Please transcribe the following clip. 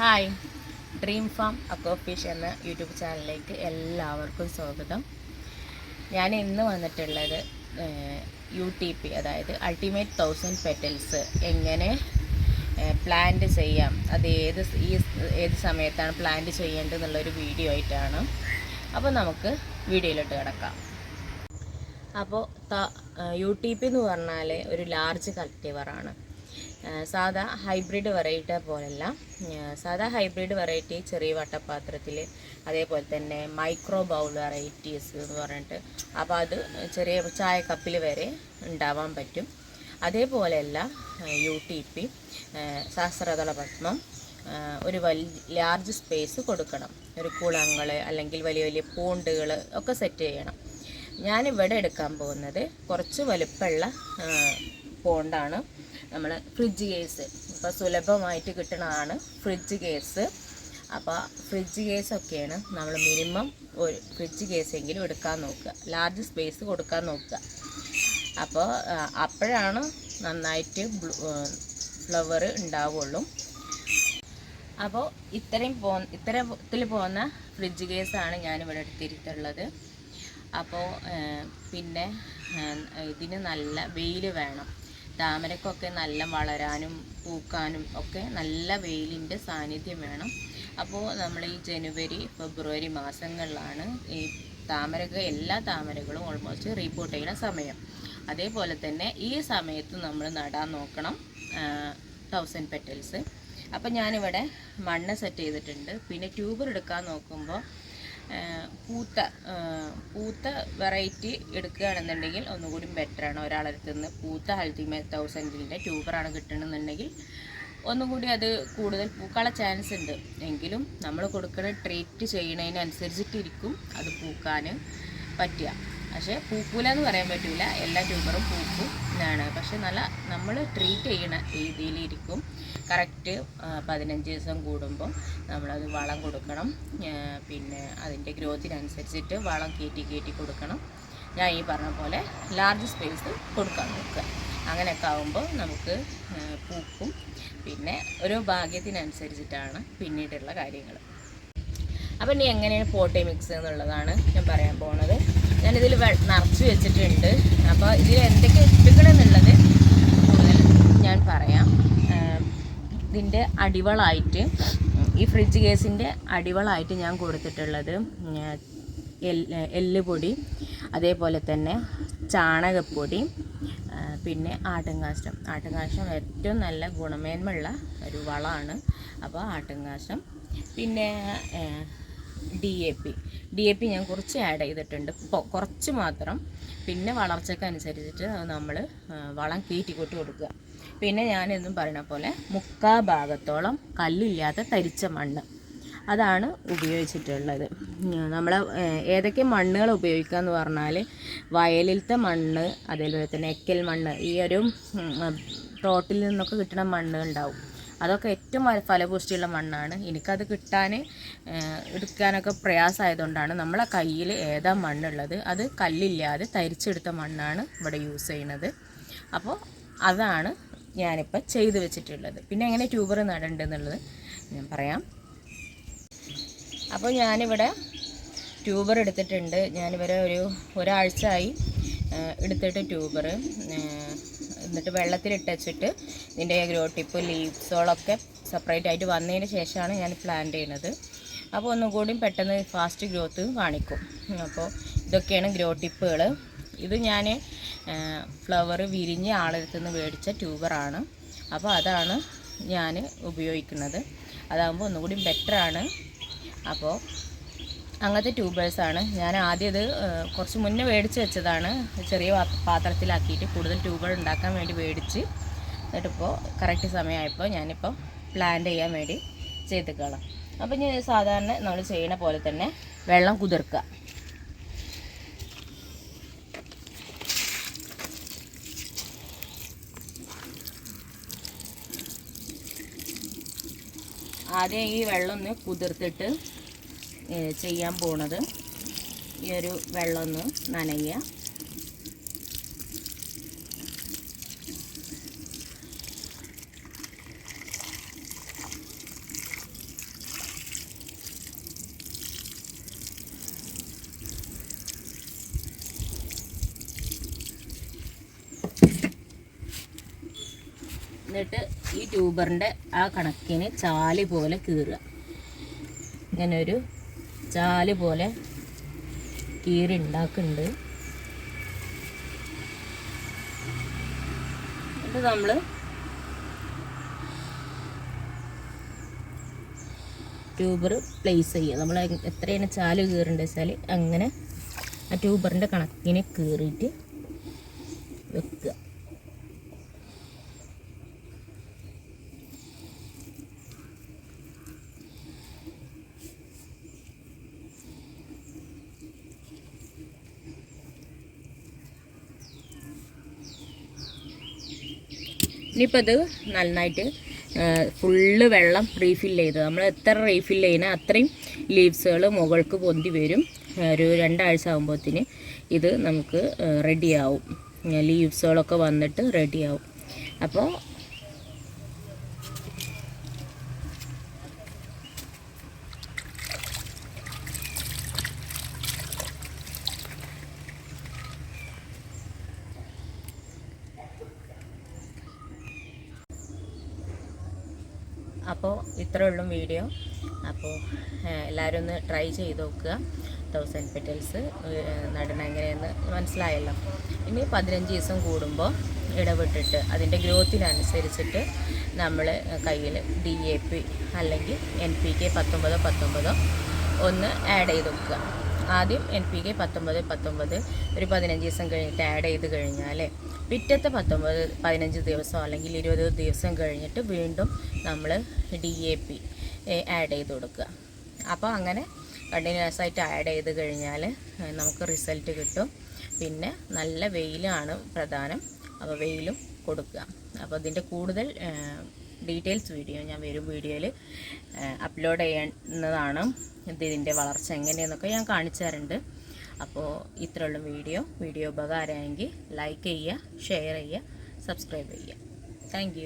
Hi. Dream farm അക്കോഫിഷ് എന്ന YouTube ചാനലിലേക്ക് എല്ലാവർക്കും സ്വാഗതം. ഞാൻ ഇന്ന് വന്നിട്ടുള്ളത് യു ടി പി അതായത് അൾട്ടിമേറ്റ് തൗസൻഡ് പെറ്റൽസ് എങ്ങനെ പ്ലാന്റ് ചെയ്യാം അത് ഏത് ഈ ഏത് സമയത്താണ് പ്ലാന്റ് ചെയ്യേണ്ടത് എന്നുള്ളൊരു വീഡിയോ ആയിട്ടാണ്. അപ്പോൾ നമുക്ക് വീഡിയോയിലോട്ട് കിടക്കാം. അപ്പോൾ യു ടി പി എന്ന് പറഞ്ഞാൽ ഒരു ലാർജ് കൾട്ടിവറാണ് സാധാ ഹൈബ്രിഡ് വെറൈറ്റി പോലല്ല. സാധാ ഹൈബ്രിഡ് വെറൈറ്റി ചെറിയ വട്ടപാത്രത്തിൽ അതേപോലെ തന്നെ മൈക്രോ ബൗൾ വെറൈറ്റീസ് എന്ന് പറഞ്ഞിട്ട്. അപ്പോൾ അത് ചെറിയ ചായ കപ്പിൽ വരെ ഉണ്ടാവാൻ പറ്റും. അതേപോലെയല്ല യു ടി പി സഹസ്രതള പത്മം ഒരു വലിയ ലാർജ് സ്പേസ് കൊടുക്കണം. ഒരു കുളങ്ങൾ അല്ലെങ്കിൽ വലിയ വലിയ പൂണ്ടുകൾ ഒക്കെ സെറ്റ് ചെയ്യണം. ഞാനിവിടെ എടുക്കാൻ പോകുന്നത് കുറച്ച് വലുപ്പമുള്ള പോണ്ടാണ്. നമ്മൾ ഫ്രിഡ്ജ് കേസ് ഇപ്പോൾ സുലഭമായിട്ട് കിട്ടുന്നതാണ് ഫ്രിഡ്ജ് കേസ് അപ്പോൾ ഫ്രിഡ്ജ് കേസൊക്കെയാണ് നമ്മൾ മിനിമം ഒരു ഫ്രിഡ്ജ് കേസെങ്കിലും എടുക്കാൻ നോക്കുക. ലാർജ് സ്പേസ് കൊടുക്കാൻ നോക്കുക. അപ്പോൾ അപ്പോഴാണ് നന്നായിട്ട് ഫ്ലവർ ഉണ്ടാവുള്ളൂ. അപ്പോൾ ഇത്രയും പോ ഇത്തരത്തിൽ പോകുന്ന ഫ്രിഡ്ജ് കേസാണ് ഞാനിവിടെ എടുത്തിട്ടുള്ളത്. അപ്പോൾ പിന്നെ ഇതിന് നല്ല വെയിൽ വേണം. താമരക്കൊക്കെ നല്ല വളരാനും പൂക്കാനും ഒക്കെ നല്ല വെയിലിന്റെ സാന്നിധ്യം വേണം. അപ്പോൾ നമ്മൾ ഈ ജനുവരി ഫെബ്രുവരി മാസങ്ങളിലാണ് ഈ താമരക എല്ലാ താമരകളും ഓൾമോസ്റ്റ് റീപ്പോർട്ട് ചെയ്യുന്ന സമയം. അതേപോലെ തന്നെ ഈ സമയത്ത് നമ്മൾ നടാൻ നോക്കണം തൗസൻഡ് പെറ്റൽസ് അപ്പം ഞാനിവിടെ മണ്ണ് സെറ്റ് ചെയ്തിട്ടുണ്ട്. പിന്നെ ട്യൂബർ എടുക്കാൻ നോക്കുമ്പോൾ പൂത്ത പൂത്ത വെറൈറ്റി എടുക്കുകയാണെന്നുണ്ടെങ്കിൽ ഒന്നുകൂടി ബെറ്ററാണ് ഒരാളടുത്ത് നിന്ന് പൂത്ത അൾട്ടിമേറ്റ് തൗസൻഡിന്റെ ട്യൂബറാണ് കിട്ടണമെന്നുണ്ടെങ്കിൽ ഒന്നുകൂടി അത് കൂടുതൽ പൂക്കാനുള്ള ചാൻസ് ഉണ്ട്. എങ്കിലും നമ്മൾ കൊടുക്കുന്ന ട്രീറ്റ് ചെയ്യുന്നതിനനുസരിച്ചിട്ടിരിക്കും അത് പൂക്കാൻ പറ്റുക. പക്ഷേ പൂക്കൂല എന്ന് പറയാൻ പറ്റില്ല എല്ലാ ട്യൂബറും പൂക്കും എന്നാണ് പക്ഷെ നല്ല നമ്മൾ ട്രീറ്റ് ചെയ്യണ രീതിയിലിരിക്കും. കറക്റ്റ് പതിനഞ്ച് ദിവസം കൂടുമ്പോൾ നമ്മളത് വളം കൊടുക്കണം. പിന്നെ അതിന്റെ ഗ്രോത്തിനനുസരിച്ചിട്ട് വളം കയറ്റി കയറ്റി കൊടുക്കണം. ഞാൻ ഈ പറഞ്ഞ പോലെ ലാർജ് സ്പേസ് കൊടുക്കാൻ നോക്കുക. അങ്ങനെയൊക്കെ ആകുമ്പോൾ നമുക്ക് പൂക്കും പിന്നെ ഒരു ഭാഗ്യത്തിനനുസരിച്ചിട്ടാണ് പിന്നീടുള്ള കാര്യങ്ങൾ അപ്പം ഇനി എങ്ങനെയാണ് പോട്ടി മിക്സ് എന്നുള്ളതാണ് ഞാൻ പറയാൻ പോകുന്നത് ഞാനിതിൽ നിറച്ച് വെച്ചിട്ടുണ്ട്. അപ്പോൾ ഇതിൽ എന്തൊക്കെ ഇട്ടുകണമെന്നുള്ളത് കൂടുതൽ ഞാൻ പറയാം. ഇതിന്റെ അടിവളായിട്ട് ഈ ഫ്രിഡ്ജ് കേസിന്റെ അടിവളായിട്ട് ഞാൻ കൊടുത്തിട്ടുള്ളത് എല്ലുപൊടി അതേപോലെ തന്നെ ചാണകപ്പൊടി പിന്നെ ആട്ടുംകാഷ്ടം ആട്ടുംകാഷ്ടം ഏറ്റവും നല്ല ഗുണമേന്മയുള്ള ഒരു വളമാണ്. അപ്പോൾ ആട്ടുംകാഷ്ടം പിന്നെ D A P D A P ഞാൻ കുറച്ച് ആഡ് ചെയ്തിട്ടുണ്ട്. കുറച്ച് മാത്രം. പിന്നെ വളർച്ചയ്ക്ക് വളർച്ചക്കനുസരിച്ചിട്ട് നമ്മൾ വളം കയറ്റിക്കൊട്ട് കൊടുക്കുക. പിന്നെ ഞാനെന്നും പറയുന്ന പോലെ മുക്കാ ഭാഗത്തോളം കല്ലില്ലാത്ത തരിച്ച മണ്ണ്. അതാണ് ഉപയോഗിച്ചിട്ടുള്ളത്. നമ്മൾ ഏതൊക്കെ മണ്ണുകൾ ഉപയോഗിക്കുക എന്ന് പറഞ്ഞാൽ വയലിലത്തെ മണ്ണ് അതേപോലെ തന്നെ എക്കൽ മണ്ണ് ഈ ഒരു തോട്ടിൽ നിന്നൊക്കെ കിട്ടുന്ന മണ്ണ് ഉണ്ടാവും. അതൊക്കെ ഏറ്റവും ഫല- ഫലപുഷ്ടിയുള്ള മണ്ണാണ്. എനിക്കത് കിട്ടാൻ എടുക്കാനൊക്കെ പ്രയാസമായതുകൊണ്ടാണ് നമ്മളെ കയ്യിൽ ഏതാ മണ്ണുള്ളത് അത് കല്ലില്ലാതെ തരിച്ചെടുത്ത മണ്ണാണ് ഇവിടെ യൂസ് ചെയ്യുന്നത്. അപ്പോൾ അതാണ് ഞാനിപ്പോൾ ചെയ്തു വെച്ചിട്ടുള്ളത്. പിന്നെ എങ്ങനെ ട്യൂബർ നടണ്ടെന്നുള്ളത് ഞാൻ പറയാം. അപ്പോൾ ഞാനിവിടെ ട്യൂബർ എടുത്തിട്ടുണ്ട്. ഞാനിവരെ ഒരു ഒരാഴ്ചയായി എടുത്തിട്ട് ട്യൂബർ എന്നിട്ട് വെള്ളത്തിലിട്ട് വെച്ചിട്ട് ഇതിന്റെ ഗ്രോ ടിപ്പ് ലീവ്സുകളൊക്കെ സെപ്പറേറ്റ് ആയിട്ട് വന്നതിന് ശേഷമാണ് ഞാൻ പ്ലാന്റ് ചെയ്യുന്നത്. അപ്പോൾ ഒന്നും പെട്ടെന്ന് ഫാസ്റ്റ് ഗ്രോത്ത് കാണിക്കും. അപ്പോൾ ഇതൊക്കെയാണ് ഗ്രോ ടിപ്പുകൾ ഇത് ഞാൻ ഫ്ലവർ വിരിഞ്ഞ് ആളെടുത്ത് നിന്ന് മേടിച്ച ട്യൂബറാണ് അപ്പോൾ അതാണ് ഞാൻ ഉപയോഗിക്കുന്നത്. അതാകുമ്പോൾ ഒന്നുകൂടി ബെറ്ററാണ് അപ്പോൾ അങ്ങനത്തെ ട്യൂബേഴ്സാണ് ഞാൻ ആദ്യം ഇത് കുറച്ച് മുന്നേ മേടിച്ച് വെച്ചതാണ്. ചെറിയ പാത്രത്തിലാക്കിയിട്ട് കൂടുതൽ ട്യൂബുകൾ ഉണ്ടാക്കാൻ വേണ്ടി മേടിച്ച്. എന്നിട്ടിപ്പോൾ കറക്റ്റ് സമയമായപ്പോൾ ഞാനിപ്പോൾ പ്ലാന്റ് ചെയ്യാൻ വേണ്ടി ചെയ്തേക്കണം. അപ്പം ഞാൻ സാധാരണ നമ്മൾ ചെയ്യണ പോലെ തന്നെ വെള്ളം കുതിർക്കുക ആദ്യം ഈ വെള്ളം ഒന്ന് കുതിർത്തിട്ട് ചെയ്യാൻ പോണത്. ഈ ഒരു വെള്ളം ഒന്ന് നനയുക എന്നിട്ട് ഈ ട്യൂബറിന്റെ ആ കണക്കിന് ചാലി പോലെ കീറുക. ഇങ്ങനൊരു ഒരു ചാൽ പോലെ കീറി ഉണ്ടാക്കുന്നുണ്ട്. എന്നിട്ട് നമ്മൾ ട്യൂബർ പ്ലേസ് ചെയ്യുക. നമ്മൾ എത്രയാണ് ചാൽ കീറുണ്ടെന്ന് വെച്ചാൽ അങ്ങനെ ആ ട്യൂബറിന്റെ കണക്കിന് കീറിയിട്ട് വെക്കുക ഇനിയിപ്പോൾ ഇത് നന്നായിട്ട് ഫുള്ള് വെള്ളം റീഫിൽ ചെയ്ത് നമ്മൾ എത്ര റീഫിൽ ചെയ്യുന്ന അത്രയും ലീവ്സുകൾ മുകൾക്ക് പൊന്തി വരും. ഒരു രണ്ടാഴ്ച ആകുമ്പോഴത്തേന് ഇത് നമുക്ക് റെഡിയാവും ലീവ്സുകളൊക്കെ വന്നിട്ട് റെഡിയാവും അപ്പോൾ അപ്പോൾ ഇത്രേ ഉള്ളൂ വീഡിയോ. അപ്പോൾ എല്ലാവരും ഒന്ന് ട്രൈ ചെയ്ത് നോക്കുക. തൗസൻഡ് പെറ്റൽസ് നടണ എങ്ങനെയെന്ന് മനസ്സിലായല്ലോ. ഇനി പതിനഞ്ച് ദിവസം കൂടുമ്പോൾ ഇടപെട്ടിട്ട് അതിന്റെ ഗ്രോത്തിനനുസരിച്ചിട്ട് നമ്മൾ കയ്യിൽ ഡി എ പി അല്ലെങ്കിൽ എൻ പി കെ പത്തൊമ്പതോ പത്തൊമ്പതോ ഒന്ന് ആഡ് ചെയ്ത് വെക്കുക. ആദ്യം എൻ പി കെ പത്തൊമ്പത് പത്തൊമ്പത് ഒരു പതിനഞ്ച് ദിവസം കഴിഞ്ഞിട്ട് ആഡ് ചെയ്ത് കഴിഞ്ഞാൽ പിറ്റത്തെ പത്തൊമ്പത് പതിനഞ്ച് ദിവസം അല്ലെങ്കിൽ ഇരുപത് ദിവസം കഴിഞ്ഞിട്ട് വീണ്ടും നമ്മൾ ഡി എ പി ആഡ് ചെയ്ത് കൊടുക്കുക. അപ്പോൾ അങ്ങനെ കണ്ടിന്യൂസ് ആയിട്ട് ആഡ് ചെയ്ത് കഴിഞ്ഞാൽ നമുക്ക് റിസൾട്ട് കിട്ടും. പിന്നെ നല്ല വെയിലാണ് പ്രധാനം. അപ്പോൾ വെയിലും കൊടുക്കുക. അപ്പോൾ ഇതിന്റെ കൂടുതൽ ഡീറ്റെയിൽസ് വീഡിയോ ഞാൻ വരും വീഡിയോയിൽ അപ്ലോഡ് ചെയ്യുന്നതാണ്. ഇത് ഇതിന്റെ വളർച്ച എങ്ങനെയെന്നൊക്കെ ഞാൻ കാണിച്ചു തരുന്നുണ്ട്. അപ്പോൾ ഇത്രയുള്ള വീഡിയോ. വീഡിയോ ഉപകാരമായെങ്കിൽ ലൈക്ക് ചെയ്യുക ഷെയർ ചെയ്യുക സബ്സ്ക്രൈബ് ചെയ്യുക. താങ്ക്